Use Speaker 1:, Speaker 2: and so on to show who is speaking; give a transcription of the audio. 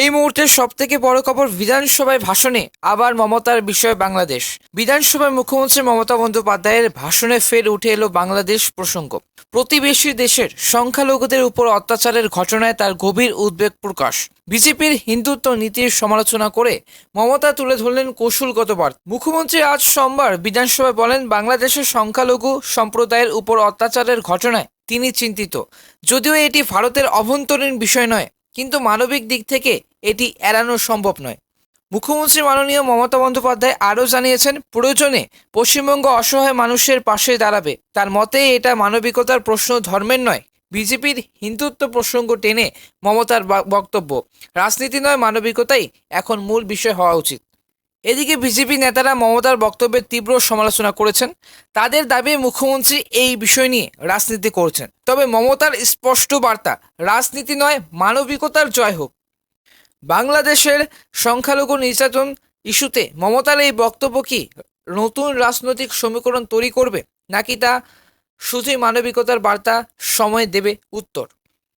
Speaker 1: এই মুহূর্তে সব থেকে বড় খবর বিধানসভায় ভাষণে আবার মমতার বিষয়ে বাংলাদেশ। বিধানসভায় মুখ্যমন্ত্রী মমতা বন্দ্যোপাধ্যায়ের ভাষণে ফের উঠে এলো বাংলাদেশ প্রসঙ্গ। প্রতিবেশী দেশের সংখ্যালঘুদের উপর অত্যাচারের ঘটনায় তার গভীর উদ্বেগ প্রকাশ। বিজেপির হিন্দুত্ব নীতির সমালোচনা করে মমতা তুলে ধরলেন কৌশলগত মুখ্যমন্ত্রী আজ সোমবার বিধানসভায় বলেন, বাংলাদেশের সংখ্যালঘু সম্প্রদায়ের উপর অত্যাচারের ঘটনায় তিনি চিন্তিত। যদিও এটি ভারতের অভ্যন্তরীণ বিষয় নয় কিন্তু মানবিক দিক থেকে এটি এড়ানো সম্ভব নয়। মুখ্যমন্ত্রী মাননীয় মমতা বন্দ্যোপাধ্যায় আরও জানিয়েছেন, প্রয়োজনে পশ্চিমবঙ্গ অসহায় মানুষের পাশে দাঁড়াবে। তার মতে, এটা মানবিকতার প্রশ্ন, ধর্মের নয়, বিজেপির হিন্দুত্ব প্রসঙ্গ টেনে মমতার বক্তব্য। রাজনীতি নয়, মানবিকতাই এখন মূল বিষয় হওয়া উচিত। এদিকে বিজেপি নেতারা মমতার বক্তব্যের তীব্র সমালোচনা করেছেন। তাদের দাবি মুখ্যমন্ত্রী এই বিষয় নিয়ে রাজনীতি করছেন। তবে মমতার স্পষ্ট বার্তা, রাজনীতি নয়, মানবিকতার জয় হোক। বাংলাদেশের সংখ্যালঘু নির্যাতন ইস্যুতে মমতার এই বক্তব্য কি নতুন রাজনৈতিক সমীকরণ তৈরি করবে, নাকি তা শুধুই মানবিকতার বার্তা সময় দেবে উত্তর?